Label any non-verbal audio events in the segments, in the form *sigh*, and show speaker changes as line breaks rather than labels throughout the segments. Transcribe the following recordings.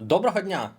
Доброго дня!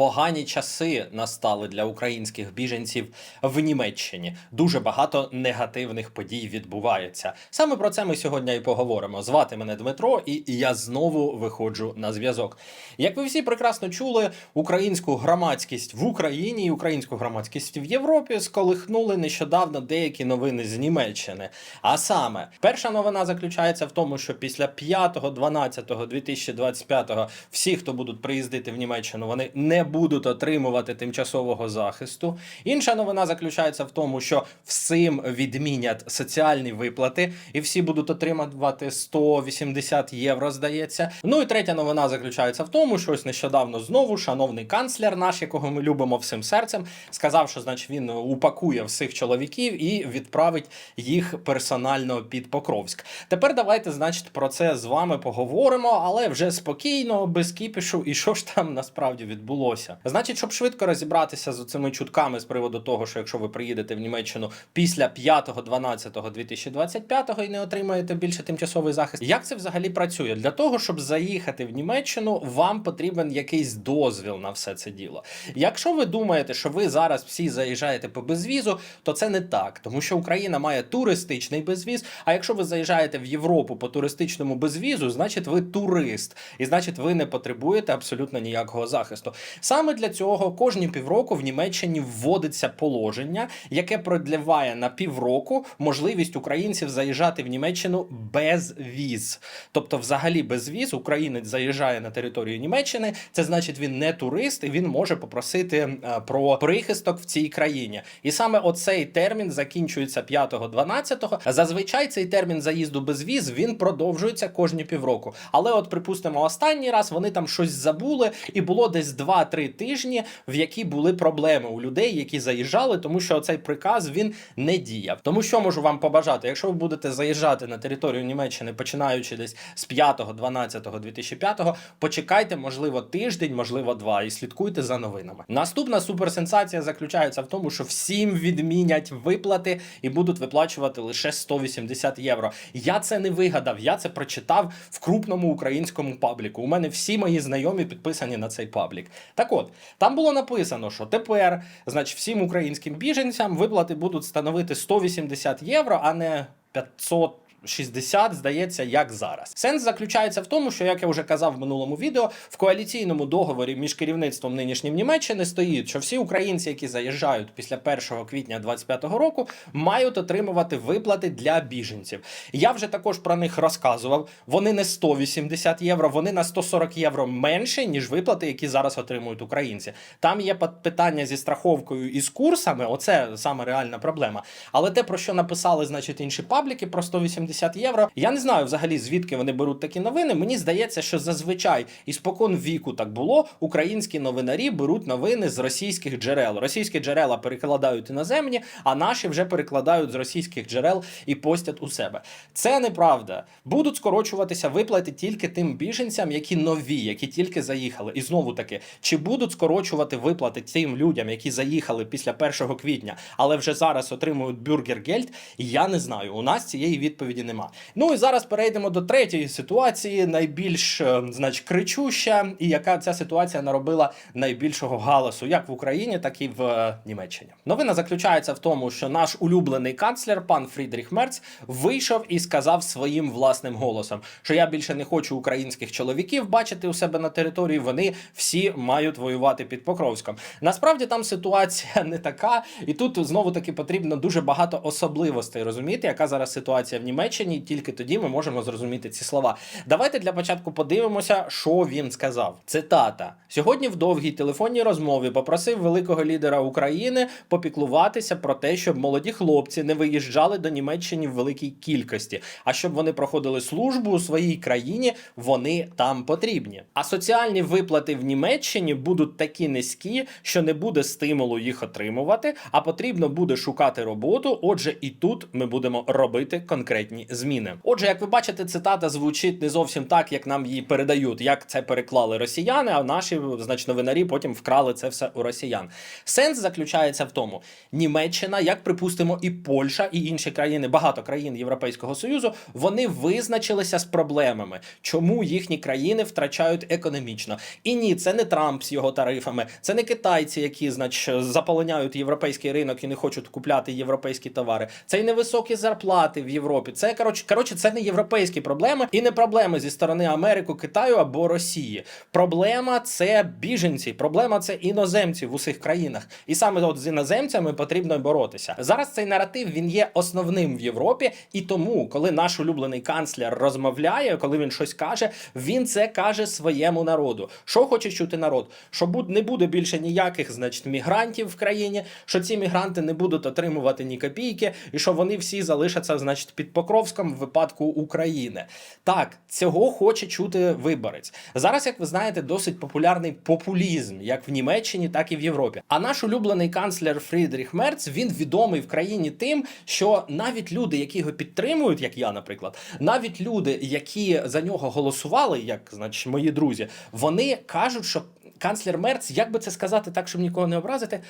Погані часи настали для українських біженців в Німеччині. Дуже багато негативних подій відбувається. Саме про це ми сьогодні і поговоримо. Звати мене Дмитро, і я знову виходжу на зв'язок. Як ви всі прекрасно чули, українську громадськість в Україні і українську громадськість в Європі сколихнули нещодавно деякі новини з Німеччини. А саме, перша новина заключається в тому, що після 5.12.2025 всі, хто будуть приїздити в Німеччину, вони не будуть отримувати тимчасового захисту. Інша новина заключається в тому, що всім відмінять соціальні виплати, і всі будуть отримувати 180 євро, здається. Ну і третя новина заключається в тому, що ось нещодавно знову шановний канцлер наш, якого ми любимо всім серцем, сказав, що значить він упакує всіх чоловіків і відправить їх персонально під Покровськ. Тепер давайте, значить, про це з вами поговоримо, але вже спокійно, без кіпішу, і що ж там насправді відбулося. Значить, щоб швидко розібратися з цими чутками з приводу того, що якщо ви приїдете в Німеччину після 5.12.2025 і не отримаєте більше тимчасовий захист, як це взагалі працює? Для того, щоб заїхати в Німеччину, вам потрібен якийсь дозвіл на все це діло. Якщо ви думаєте, що ви зараз всі заїжджаєте по безвізу, то це не так, тому що Україна має туристичний безвіз. А якщо ви заїжджаєте в Європу по туристичному безвізу, значить ви турист, і значить ви не потребуєте абсолютно ніякого захисту. Саме для цього кожні півроку в Німеччині вводиться положення, яке продліває на півроку можливість українців заїжджати в Німеччину без віз. Тобто, взагалі без віз українець заїжджає на територію Німеччини. Це значить, він не турист, і він може попросити е, про прихисток в цій країні. І саме оцей термін закінчується 5-12. Зазвичай цей термін заїзду без віз він продовжується кожні півроку. Але, от, припустимо, останній раз вони там щось забули, і було десь 2-3 тижні, в які були проблеми у людей, які заїжджали, тому що цей приказ він не діяв. Тому що можу вам побажати, якщо ви будете заїжджати на територію Німеччини, починаючи десь з 5-12-2005, почекайте, можливо, тиждень, можливо, два, і слідкуйте за новинами. Наступна суперсенсація заключається в тому, що всім відмінять виплати і будуть виплачувати лише 180 євро. Я це не вигадав, я це прочитав в крупному українському пабліку. У мене всі мої знайомі підписані на цей паблік. Так от, там було написано, що тепер, значить, всім українським біженцям виплати будуть становити 180 євро, а не 500 60, здається, як зараз. Сенс заключається в тому, що, як я вже казав в минулому відео, в коаліційному договорі між керівництвом нинішнім Німеччини стоїть, що всі українці, які заїжджають після 1 квітня 2025 року, мають отримувати виплати для біженців. Я вже також про них розказував. Вони не 180 євро, вони на 140 євро менше, ніж виплати, які зараз отримують українці. Там є питання зі страховкою і з курсами. Оце саме реальна проблема. Але те, про що написали, значить, інші пабліки про 180 євро. Я не знаю взагалі звідки вони беруть такі новини. Мені здається, що зазвичай і спокон віку так було. Українські новинарі беруть новини з російських джерел. Російські джерела перекладають іноземні, а наші вже перекладають з російських джерел і постять у себе. Це неправда. Будуть скорочуватися виплати тільки тим біженцям, які нові, які тільки заїхали. І знову таки, чи будуть скорочувати виплати тим людям, які заїхали після 1 квітня, але вже зараз отримують бюргергельд, я не знаю. У нас цієї відповіді нема. Ну і зараз перейдемо до третьої ситуації, найбільш е, значить, кричуща, і яка ця ситуація наробила найбільшого галасу, як в Україні, так і в е, Німеччині. Новина заключається в тому, що наш улюблений канцлер, пан Фрідріх Мерц, вийшов і сказав своїм власним голосом, що я більше не хочу українських чоловіків бачити у себе на території. Вони всі мають воювати під Покровськом. Насправді там ситуація не така, і тут знову таки потрібно дуже багато особливостей розуміти, яка зараз ситуація в Німеччині. І Тільки тоді ми можемо зрозуміти ці слова. Давайте для початку подивимося, що він сказав. Цитата: сьогодні в довгій телефонній розмові попросив великого лідера України попіклуватися про те, щоб молоді хлопці не виїжджали до Німеччини в великій кількості, а щоб вони проходили службу у своїй країні, вони там потрібні. А соціальні виплати в Німеччині будуть такі низькі, що не буде стимулу їх отримувати, а потрібно буде шукати роботу. Отже, і тут ми будемо робити конкретні певні зміни. Отже, як ви бачите, цитата звучить не зовсім так, як нам її передають, як це переклали росіяни, а наші значить, новинарі потім вкрали це все у росіян. Сенс заключається в тому: Німеччина, як припустимо, і Польща, і інші країни, багато країн Європейського союзу, вони визначилися з проблемами, чому їхні країни втрачають економічно. І ні, це не Трамп з його тарифами, це не китайці, які значить, заполоняють європейський ринок і не хочуть купляти європейські товари. Це і невисокі зарплати в Європі. Це коротше, коротше, це не європейські проблеми і не проблеми зі сторони Америки, Китаю або Росії. Проблема це біженці, проблема це іноземці в усіх країнах. І саме от з іноземцями потрібно боротися. Зараз цей наратив він є основним в Європі, і тому, коли наш улюблений канцлер розмовляє, коли він щось каже, він це каже своєму народу. Що хоче чути народ? Що не буде більше ніяких, значить, мігрантів в країні, що ці мігранти не будуть отримувати ні копійки, і що вони всі залишаться, значить, під Покровськом в випадку України. Так, цього хоче чути виборець. Зараз, як ви знаєте, досить популярний популізм, як в Німеччині, так і в Європі. А наш улюблений канцлер Фрідріх Мерц він відомий в країні тим, що навіть люди, які його підтримують, як я, наприклад, навіть люди, які за нього голосували, як значить мої друзі, вони кажуть, що канцлер Мерц, як би це сказати так, щоб нікого не образити,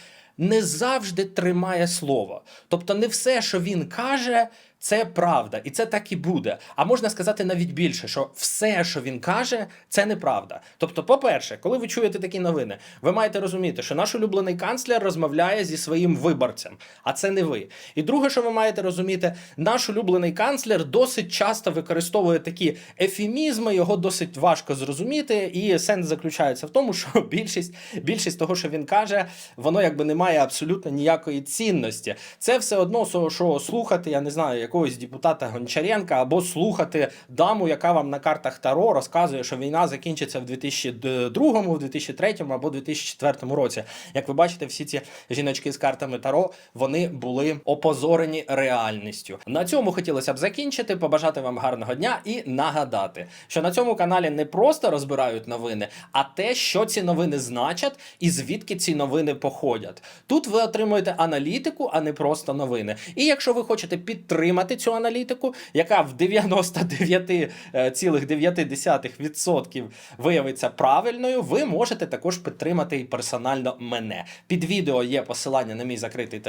не завжди тримає слово. Тобто, не все, що він каже. Це правда, і це так і буде. А можна сказати навіть більше, що все, що він каже, це неправда. Тобто, по-перше, коли ви чуєте такі новини, ви маєте розуміти, що наш улюблений канцлер розмовляє зі своїм виборцем, а це не ви. І друге, що ви маєте розуміти, наш улюблений канцлер досить часто використовує такі ефемізми, його досить важко зрозуміти. І сенс заключається в тому, що *laughs* більшість, більшість того, що він каже, воно якби не має абсолютно ніякої цінності. Це все одно, що слухати, я не знаю, якогось депутата Гончаренка, або слухати даму, яка вам на картах Таро розказує, що війна закінчиться в 2002, в 2003 або 2004 році. Як ви бачите, всі ці жіночки з картами Таро вони були опозорені реальністю. На цьому хотілося б закінчити, побажати вам гарного дня і нагадати, що на цьому каналі не просто розбирають новини, а те, що ці новини значать і звідки ці новини походять. Тут ви отримуєте аналітику, а не просто новини. І якщо ви хочете підтримати цю аналітику, яка в 99,9% виявиться правильною, ви можете також підтримати і персонально мене. Під відео є посилання на мій закритий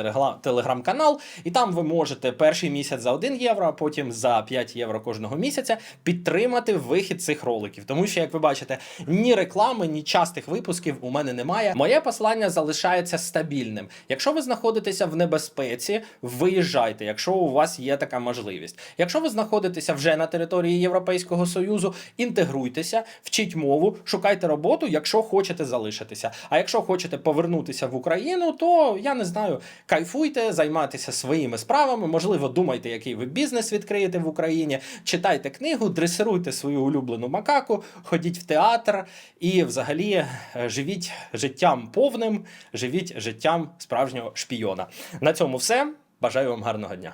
телеграм-канал, і там ви можете перший місяць за 1 євро, а потім за 5 євро кожного місяця підтримати вихід цих роликів. Тому що, як ви бачите, ні реклами, ні частих випусків у мене немає. Моє послання залишається стабільним. Якщо ви знаходитеся в небезпеці, виїжджайте, якщо у вас є така можливість. Якщо ви знаходитеся вже на території Європейського Союзу, інтегруйтеся, вчіть мову, шукайте роботу, якщо хочете залишитися. А якщо хочете повернутися в Україну, то я не знаю, кайфуйте, займайтеся своїми справами. Можливо, думайте, який ви бізнес відкриєте в Україні. Читайте книгу, дресируйте свою улюблену макаку, ходіть в театр і взагалі е, живіть життям повним, живіть життям справжнього шпійона. На цьому все. Бажаю вам гарного дня.